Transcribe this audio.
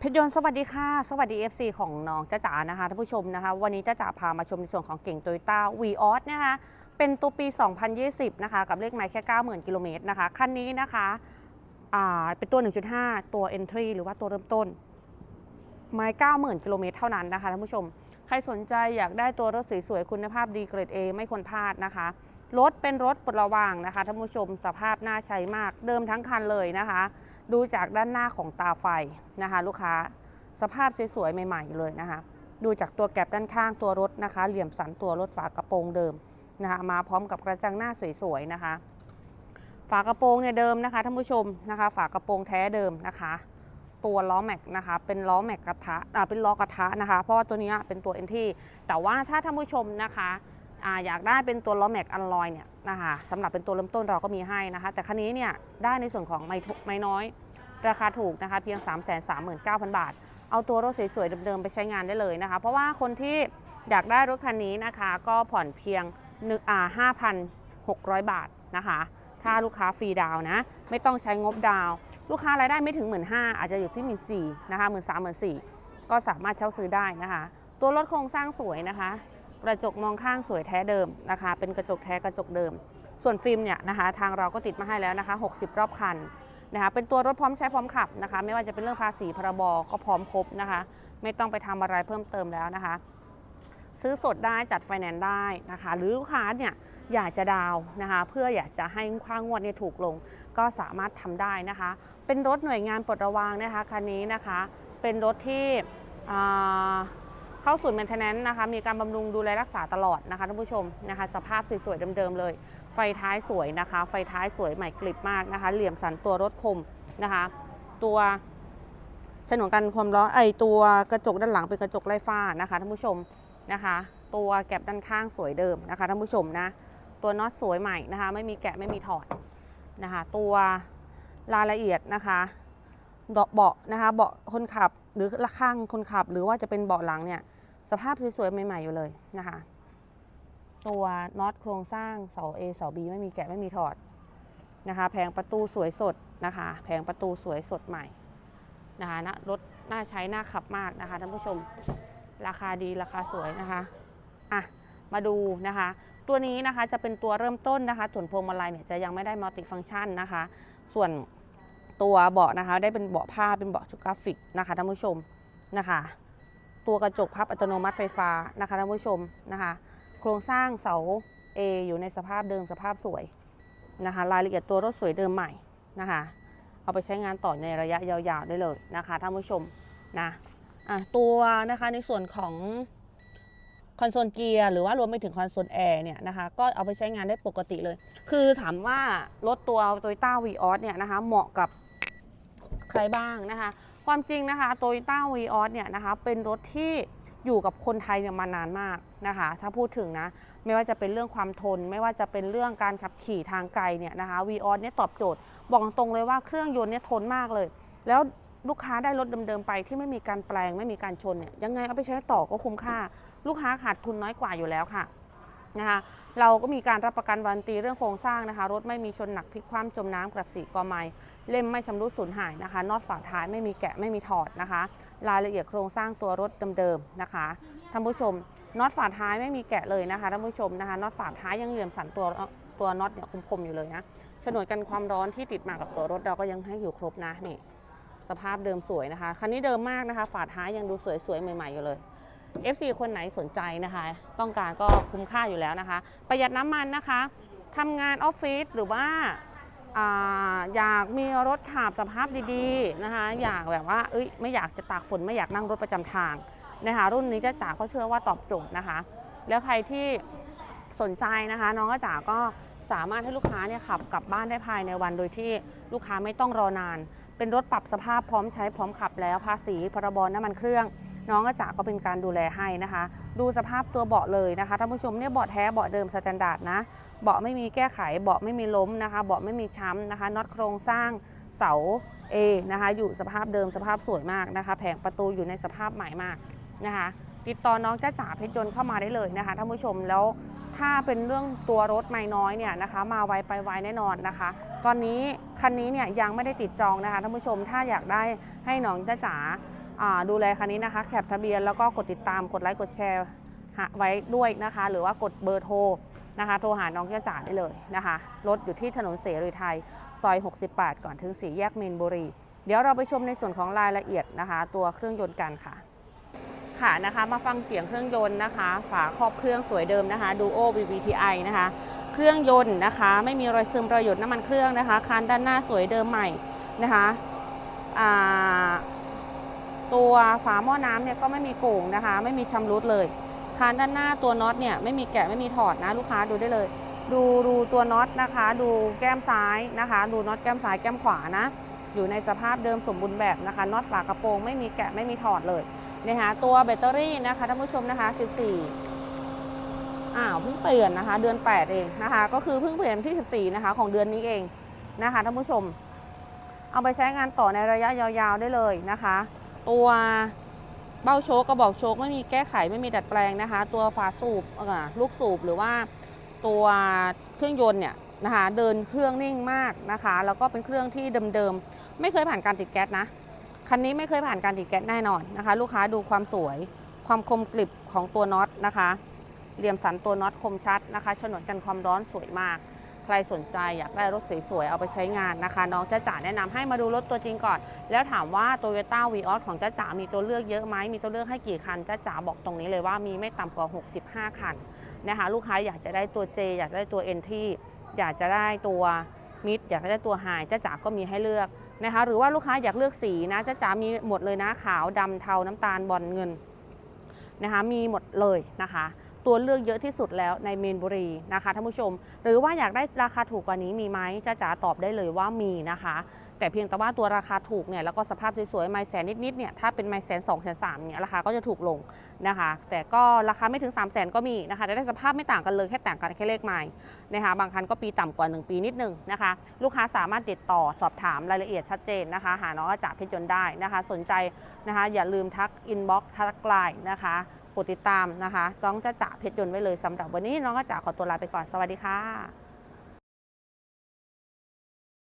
เพชรยนต์สวัสดีค่ะ สวัสดี FC ของน้องจ้าจ๋านะคะท่านผู้ชมนะคะ วันนี้จ้าจ๋าพามาชมในส่วนของเก่งโตโยต้าวีออสนะคะ เป็นตัวปี 2020 นะคะ กับเลขไมล์แค่ 90,000 กิโลเมตรนะคะ คันนี้นะคะอ่าเป็นตัว 1.5 ตัว Entry หรือว่าตัวเริ่มต้น ไมล์90,000 กิโลเมตรเท่านั้นนะคะท่านผู้ชม ใครสนใจอยากได้ตัวรถสวยๆคุณภาพดีเกรด A ไม่ควรพลาดนะคะ รถเป็นรถปลดระวางนะคะท่านผู้ชมสภาพน่าใช้มากเดิมทั้งคันเลยนะคะ ดูจากด้านหน้าของตาไฟนะคะ ลูกค้าสภาพสวยๆใหม่ ๆ เลยนะคะ ดูจากตัวแกลบด้านข้างตัวรถนะคะ เหลี่ยมสันตัวรถฝากระโปรงเดิมนะคะมาพร้อมกับกระจังหน้าสวยๆนะคะ ฝากระโปรงเนี่ยเดิมนะคะท่านผู้ชมนะคะ ฝากระโปรงแท้เดิมนะคะ ตัวล้อแม็กนะคะ เป็นล้อแม็กกระทะอ่าเป็นล้อกระทะนะคะ เพราะว่าตัวนี้เป็นตัวเอ็นที่แต่ว่าถ้าท่านผู้ชมนะคะอาอยากได้เป็นตัวล้อแม็กอันลอยเนี่ย นะคะสำหรับเป็นตัวเริ่มต้นเราก็มีให้นะคะ แต่คันนี้เนี่ยได้ในส่วนของไม่ทุไมน้อย ราคาถูกนะคะเพียง 3 3 9 0 0 0 บาท เอาตัวรถสวยๆเดิมๆไปใช้งานได้เลยนะคะ เพราะว่าคนที่อยากได้รถคันนี้นะคะก็ผ่อนเพียงหนึ่งอ่า5,600 บาทนะคะ ถ้าลูกค้าฟรีดาวนะ ไม่ต้องใช้งบดาวลูกค้ารายได้ไม่ถึง 1 5ื่นอาจจะอยู่ที่หมื่นสี่นะคะหมื่นสามหมื่นสี่ก็สามารถเช่าซื้อได้นะคะ ตัวรถโครงสร้างสวยนะคะ กระจกมองข้างสวยแท้เดิมนะคะ เป็นกระจกแท้กระจกเดิม ส่วนฟิล์มเนี่ยนะคะ ทางเราก็ติดมาให้แล้วนะคะ 60 รอบคันนะคะเป็นตัวรถพร้อมใช้พร้อมขับนะคะ ไม่ว่าจะเป็นเรื่องภาษีพรบก็พร้อมครบนะคะ ไม่ต้องไปทำอะไรเพิ่มเติมแล้วนะคะ ซื้อสดได้จัดไฟแนนซ์ได้นะคะ หรือลูกค้าเนี่ยอยากจะดาวนะคะ เพื่ออยากจะให้ค่างวดเนี่ยถูกลง ก็สามารถทำได้นะคะ เป็นรถหน่วยงานปลดระวางนะคะคันนี้นะคะ เป็นรถที่ เข้าศูนย์แมนเทนแนนซ์นะคะ มีการบำรุงดูแลรักษาตลอดนะคะท่านผู้ชมนะคะ สภาพสวยๆเดิมๆเลย ไฟท้ายสวยนะคะ ไฟท้ายสวยใหม่กลิบมากนะคะ เหลี่ยมสันตัวรถคมนะคะ ตัวฉนวนกันความร้อนไอตัวกระจกด้านหลังเป็นกระจกไร้ฝ้านะคะท่านผู้ชมนะคะ ตัวแก็บด้านข้างสวยเดิมนะคะท่านผู้ชมนะตัวน็อตสวยใหม่นะคะ ไม่มีแกะไม่มีถอดนะคะ ตัวรายละเอียดนะคะ เบาะเบาะนะคะเบาะคนขับหรือละข้างคนขับ หรือว่าจะเป็นเบาะหลังเนี่ยสภาพสวยๆใหม่ๆอยู่เลยนะคะ ตัวน็อตโครงสร้างเสา A เสา B ไม่มีแกะไม่มีถอดนะคะ แผงประตูสวยสดนะคะ แผงประตูสวยสดใหม่นะคะนะรถน่าใช้น่าขับมากนะคะท่านผู้ชมราคาดีราคาสวยนะคะอะมาดูนะคะ ตัวนี้นะคะจะเป็นตัวเริ่มต้นนะคะส่วนพวงมาลัยเนี่ยจะยังไม่ได้มัลติฟัง c t ชันนะคะ ส่วน ตัวเบาะนะคะ ได้เป็นเบาะผ้าเป็นเบาะกราฟิกนะคะท่านผู้ชมนะคะ ตัวกระจกพับอัตโนมัติไฟฟ้านะคะท่านผู้ชมนะคะ โครงสร้างเสา A อยู่ในสภาพเดิมสภาพสวยนะคะรายละเอียดตัวรถสวยเดิมใหม่นะคะ เอาไปใช้งานต่อในระยะยาวๆได้เลยนะคะท่านผู้ชมนะอะตัวนะคะในส่วนของคอนโซลเกียร์หรือว่ารวมไปถึงคอนโซลแอร์เนี่ยนะคะก็เอาไปใช้งานได้ปกติเลย คือถามว่ารถตัว Toyota v ีออสเนี่ยนะคะเหมาะกับ ใครบ้างนะคะ ความจริงนะคะ Toyota v ีออสเนี่ยนะคะเป็นรถที่อยู่กับคนไทยเนี่ยมานานมากนะคะ ถ้าพูดถึงนะ ไม่ว่าจะเป็นเรื่องความทน ไม่ว่าจะเป็นเรื่องการขับขี่ทางไกลเนี่ยนะคะวีออสเนี่ยตอบโจทย์ บอกตรงเลยว่าเครื่องยนต์เนี่ยทนมากเลย แล้วลูกค้าได้รถเดิมๆไปที่ไม่มีการแปลงไม่มีการชนเนี่ยยังไงเอาไปใช้ต่อก็คุ้มค่า ลูกค้าขาดทุนน้อยกว่าอยู่แล้วค่ะนะคะเราก็มีการรับประกันวันตีเรื่องโครงสร้างนะคะ รถไม่มีชนหนักพลิกคว่ำจมน้ำกระสีกอไม้ เล่มไม่ชำรุดสูญหายนะคะน็อตฝาท้ายไม่มีแกะไม่มีถอดนะคะ รายละเอียดโครงสร้างตัวรถเดิมๆนะคะท่านผู้ชมน็อตฝาท้ายไม่มีแกะเลยนะคะท่านผู้ชมนะคะน็อตฝาท้ายยังเหลี่ยมสันตัวตัวน็อตเนี่ยคมๆอยู่เลยนะฉนวนกันความร้อนที่ติดมากับตัวรถเราก็ยังให้อยู่ครบนะนี่สภาพเดิมสวยนะคะ คันนี้เดิมมากนะคะ ฝาท้ายยังดูสวยๆ ใหม่ๆ อยู่เลย FC คนไหนสนใจนะคะ ต้องการก็คุ้มค่าอยู่แล้วนะคะ ประหยัดน้ำมันนะคะทำงานออฟฟิศหรือว่าา อยากมีรถขับสภาพดีๆนะคะ อยากแบบว่าเอ้ยไม่อยากจะตากฝนไม่อยากนั่งรถประจำทางนะคะรุ่นนี้จ้าจ๋าก็เชื่อว่าตอบโจทย์นะคะ แล้วใครที่สนใจนะคะ น้องจ้าจ๋าก็สามารถให้ลูกค้าเนี่ยขับกลับบ้านได้ภายในวันโดยที่ลูกค้าไม่ต้องรอนาน เป็นรถปรับสภาพพร้อมใช้พร้อมขับแล้วภาษีพรบน้ำมันเครื่อง น้องก็จะก็เป็นการดูแลให้นะคะ ดูสภาพตัวเบาะเลยนะคะท่านผู้ชมเนี่ยเบาะแท้เบาะเดิมสแตนดาร์ดนะเบาะไม่มีแก้ไขเบาะไม่มีล้มนะคะเบาะไม่มีช้ำนะคะน็อตโครงสร้างเสา A นะคะอยู่สภาพเดิมสภาพสวยมากนะคะ แผงประตูอยู่ในสภาพใหม่มากนะคะ ติดต่อน้องจ้าจ๋าเพชรยนต์เข้ามาได้เลยนะคะท่านผู้ชมแล้วถ้าเป็นเรื่องตัวรถไม่น้อยเนี่ยนะคะ มาไวไปไวแน่นอนนะคะ ตอนนี้คันนี้เนี่ยยังไม่ได้ติดจองนะคะท่านผู้ชมถ้าอยากได้ให้น้องจ้าจ๋า ดูแลคันนี้นะคะแคปทะเบียนแล้วก็กดติดตามกดไลค์กดแชร์ไว้ด้วยนะคะ หรือว่ากดเบอร์โทรนะคะ โทรหาน้องเจ้าจ๋าได้เลยนะคะรถอยู่ที่ถนนเสรีไทย ซอย 68 ก่อนถึงสี่แยกเมนบุรี เดี๋ยวเราไปชมในส่วนของรายละเอียดนะคะ ตัวเครื่องยนต์กันค่ะ ค่ะนะคะมาฟังเสียงเครื่องยนต์นะคะ ฝาครอบเครื่องสวยเดิมนะคะ Duo VVTi นะคะ เครื่องยนต์นะคะ ไม่มีรอยซึมรอยหยดน้ำมันเครื่องนะคะคันด้านหน้าสวยเดิมใหม่นะคะอ่า ตัวฝาหม้อน้ำเนี่ยก็ไม่มีโก่งนะคะ ไม่มีชำรุดเลยคานด้านหน้าตัวน็อตเนี่ยไม่มีแกะไม่มีถอดนะลูกค้าดูได้เลย ดูดูตัวน็อตนะคะ ดูแก้มซ้ายนะคะ ดูน็อตแก้มซ้ายแก้มขวานะ อยู่ในสภาพเดิมสมบูรณ์แบบนะคะน็อตฝากระโปรงไม่มีแกะไม่มีถอดเลยนะคะตัวแบตเตอรี่นะคะท่านผู้ชมนะคะ 14อ้าวเพิ่งเปลี่ยนนะคะ เดือน 8 เองนะคะ ก็คือเพิ่งเปลี่ยนวันที่ 14 นะคะ ของเดือนนี้เองนะคะท่านผู้ชม เอาไปใช้งานต่อในระยะยาวๆได้เลยนะคะ ตัวเบ้าโชกกระบอกโชกไม่มีแก้ไขไม่มีดัดแปลงนะคะ ตัวฝาสูบลูกสูบหรือว่าตัวเครื่องยนต์เนี่ยนะคะเดินเครื่องนิ่งมากนะคะ แล้วก็เป็นเครื่องที่เดิมๆไม่เคยผ่านการติดแก๊สนะคันนี้ไม่เคยผ่านการติดแก๊สแน่นอนนะคะ ลูกค้าดูความสวย ความคมกริบของตัวน็อตนะคะ เหลี่ยมสันตัวน็อตคมชัดนะคะฉนวนกันความร้อนสวยมาก ใครสนใจอยากได้รถสวยๆเอาไปใช้งานนะคะ น้องจ้าจ๋าแนะนำให้มาดูรถตัวจริงก่อน แล้วถามว่า Toyota v ีออสของจ้าจ๋ามีตัวเลือกเยอะไหมมีตัวเลือกให้กี่คันจ้าจ๋าบอกตรงนี้เลยว่ามีไม่ต่ำกว่า 65 คันนะคะลูกค้าอยากจะได้ตัว J อยากได้ตัว N ที่อยากจะได้ตัวมิดอยากได้ตัวไฮจ้าจ๋าก็มีให้เลือกนะคะหรือว่าลูกค้าอยากเลือกสีนะจ้าจ๋ามีหมดเลยนะขาวดำเทาน้ำตาลบอลเงินนะคะมีหมดเลยนะคะ ตัวเลือกเยอะที่สุดแล้วในเมนบุรีนะคะท่านผู้ชม หรือว่าอยากได้ราคาถูกกว่านี้มีไหมจ้าจ๋าตอบได้เลยว่ามีนะคะ แต่เพียงแต่ว่าตัวราคาถูกเนี่ยแล้วก็สภาพสวยๆไม้แสนนิดๆเนี่ยถ้าเป็นไม้แสนสองแสนสามเนี่ยราคาก็จะถูกลงนะคะ แต่ก็ราคาไม่ถึง3 0 0แสนก็มีนะคะแต่ได้สภาพไม่ต่างกันเลยแค่ต่างกันแค่เลขไม้นะคะบางคันก็ปีต่ำกว่า 1 ปีนิดนึงนะคะ ลูกค้าสามารถติดต่อสอบถามรายละเอียดชัดเจนนะคะ หาน้องอาจารย์เพชรยนได้นะคะ สนใจนะคะ อย่าลืมทักอินบ็อกซ์ทักไลน์นะคะกดติดตามนะคะน้องจะจ่าเพชรยนต์ไว้เลยสำหรับวันนี้น้องก็จ่าขอตัวลาไปก่อนสวัสดีค่ะ